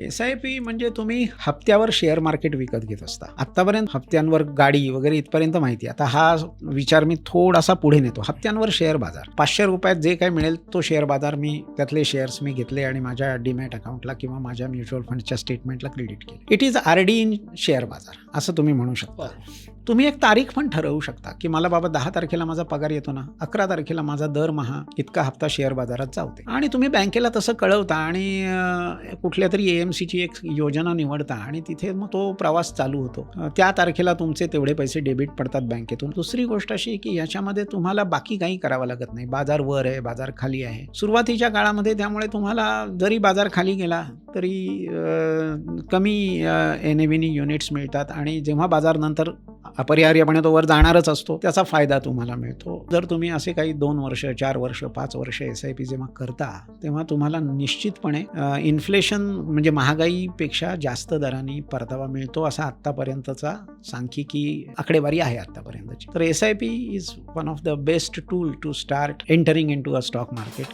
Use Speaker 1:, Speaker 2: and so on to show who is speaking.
Speaker 1: S I P म्हणजे तुम्ही हप्त्यावर share market विकत घेत असता. आत्तापर्यंत हप्त्यांवर गाडी वगैरे इथपर्यंत माहिती आता हा विचार मी थोडासा पुढे नेतो. हप्त्यांवर शेअर बाजार. पाचशे रुपयात जे काही मिळेल तो शेअर बाजार मी त्यातले शेअर्स मी घेतले आणि माझ्या डीमॅट अकाउंटला किंवा माझ्या म्युच्युअल फंडच्या स्टेटमेंटला क्रेडिट केले. It is R D in share बाजार. असं तुम्ही म्हणू शकता. तुम्ही एक तारीख पण ठरवू शकता की मला बाबा दहा तारखेला माझा पगार येतो ना अकरा तारखेला माझा दरमहा इतका हप्ता शेअर बाजारात जावते आणि तुम्ही बँकेला तसं कळवता आणि कुठल्या तरी ए एम सीची एक योजना निवडता आणि तिथे मग तो प्रवास चालू होतो. त्या तारखेला तुमचे तेवढे पैसे डेबिट पडतात बँकेतून. दुसरी गोष्ट अशी की याच्यामध्ये तुम्हाला बाकी काही करावं लागत नाही. बाजार वर आहे बाजार खाली आहे. सुरुवातीच्या काळामध्ये त्यामुळे तुम्हाला जरी बाजार खाली गेला तरी कमी एन युनिट्स मिळतात आणि जेव्हा बाजार नंतर अपरिहार्यपणे तो वर जाणारच असतो त्याचा फायदा तुम्हाला मिळतो. जर तुम्ही असे काही दोन वर्ष चार वर्ष पाच वर्ष एस आय पी जेव्हा करता तेव्हा तुम्हाला निश्चितपणे इन्फ्लेशन म्हणजे महागाईपेक्षा जास्त दराने परतावा मिळतो असा आत्तापर्यंतचा सांख्यिकी आकडेवारी आहे आत्तापर्यंतची. तर S I P is one of the best tool to start entering in to a stock market